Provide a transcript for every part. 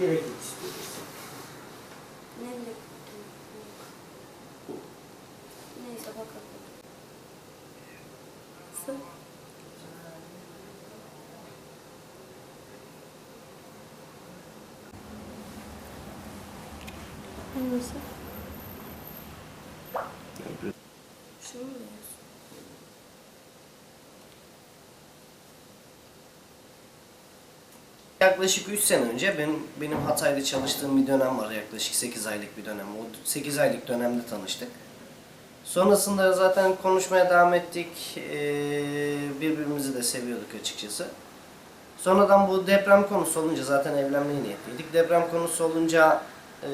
Bileklik istiyoruz. Ne bileyim. Neyse bakalım. Nasıl? Nasıl? Şunu mu Yaklaşık 3 sene önce benim benim Hatay'da çalıştığım bir dönem var yaklaşık 8 aylık bir dönem. O 8 aylık dönemde tanıştık. Sonrasında zaten konuşmaya devam ettik. Ee, birbirimizi de seviyorduk açıkçası. Sonradan bu deprem konusu olunca zaten evlenmeye niyetliydik. Deprem konusu olunca e,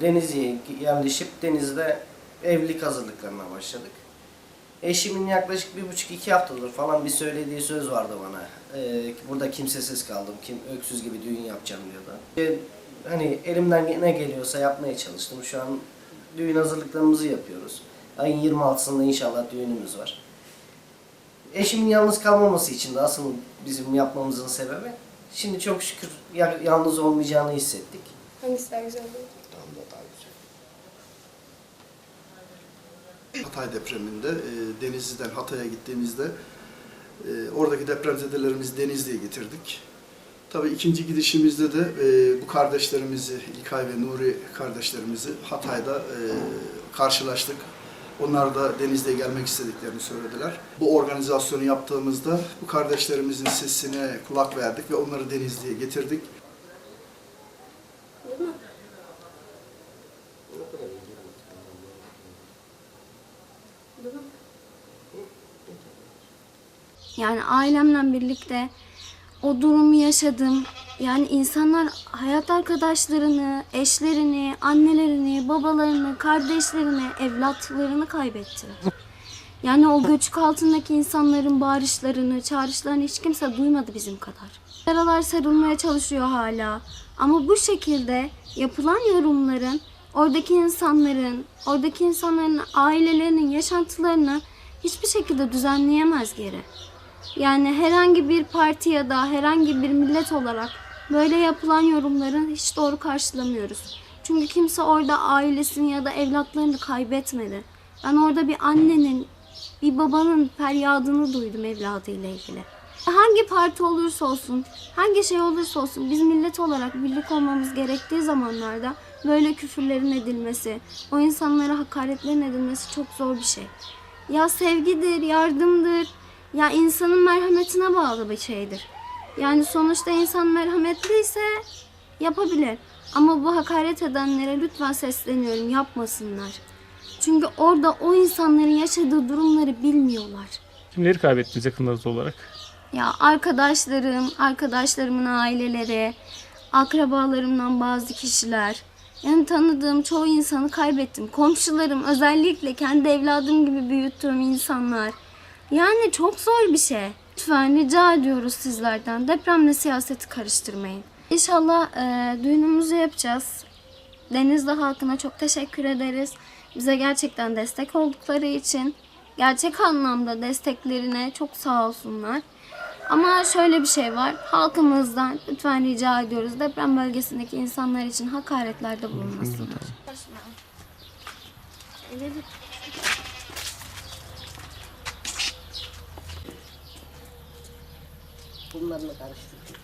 Denizli'ye yerleşip Denizli'de evlilik hazırlıklarına başladık. Eşimin yaklaşık bir buçuk iki haftadır falan bir söylediği söz vardı bana. Ee, burada kimsesiz kaldım, kim öksüz gibi düğün yapacağım diyordu. Ee, hani elimden ne geliyorsa yapmaya çalıştım. Şu an düğün hazırlıklarımızı yapıyoruz. Ayın 26'sında inşallah düğünümüz var. Eşimin yalnız kalmaması için de asıl bizim yapmamızın sebebi. Şimdi çok şükür ya- yalnız olmayacağını hissettik. Hangisi daha güzel olur? Hatay depreminde e, Denizli'den Hatay'a gittiğimizde e, oradaki depremzedelerimizi Denizli'ye getirdik. Tabii ikinci gidişimizde de e, bu kardeşlerimizi, İlkay ve Nuri kardeşlerimizi Hatay'da e, karşılaştık. Onlar da Denizli'ye gelmek istediklerini söylediler. Bu organizasyonu yaptığımızda bu kardeşlerimizin sesine kulak verdik ve onları Denizli'ye getirdik. Yani ailemle birlikte o durumu yaşadım. Yani insanlar hayat arkadaşlarını, eşlerini, annelerini, babalarını, kardeşlerini, evlatlarını kaybettiler. Yani o göçük altındaki insanların bağırışlarını, çağrışlarını hiç kimse duymadı bizim kadar. Yaralar sarılmaya çalışıyor hala. Ama bu şekilde yapılan yorumların oradaki insanların, oradaki insanların ailelerinin yaşantılarını hiçbir şekilde düzenleyemez geri. Yani herhangi bir parti ya da herhangi bir millet olarak böyle yapılan yorumların hiç doğru karşılamıyoruz. Çünkü kimse orada ailesini ya da evlatlarını kaybetmedi. Ben orada bir annenin, bir babanın feryadını duydum evladıyla ilgili. Hangi parti olursa olsun, hangi şey olursa olsun biz millet olarak birlik olmamız gerektiği zamanlarda böyle küfürlerin edilmesi, o insanlara hakaretlerin edilmesi çok zor bir şey. Ya sevgidir, yardımdır, ya insanın merhametine bağlı bir şeydir. Yani sonuçta insan merhametliyse yapabilir. Ama bu hakaret edenlere lütfen sesleniyorum yapmasınlar. Çünkü orada o insanların yaşadığı durumları bilmiyorlar. Kimleri kaybettiniz yakınlarınız olarak? Ya arkadaşlarım, arkadaşlarımın aileleri, akrabalarımdan bazı kişiler. Yani tanıdığım çoğu insanı kaybettim. Komşularım, özellikle kendi evladım gibi büyüttüğüm insanlar. Yani çok zor bir şey. Lütfen rica ediyoruz sizlerden depremle siyaseti karıştırmayın. İnşallah e, düğünümüzü yapacağız. Denizli halkına çok teşekkür ederiz. Bize gerçekten destek oldukları için. Gerçek anlamda desteklerine çok sağ olsunlar. Ama şöyle bir şey var. Halkımızdan lütfen rica ediyoruz. Deprem bölgesindeki insanlar için hakaretlerde bulunmasınlar. Bunlarla karıştırdık.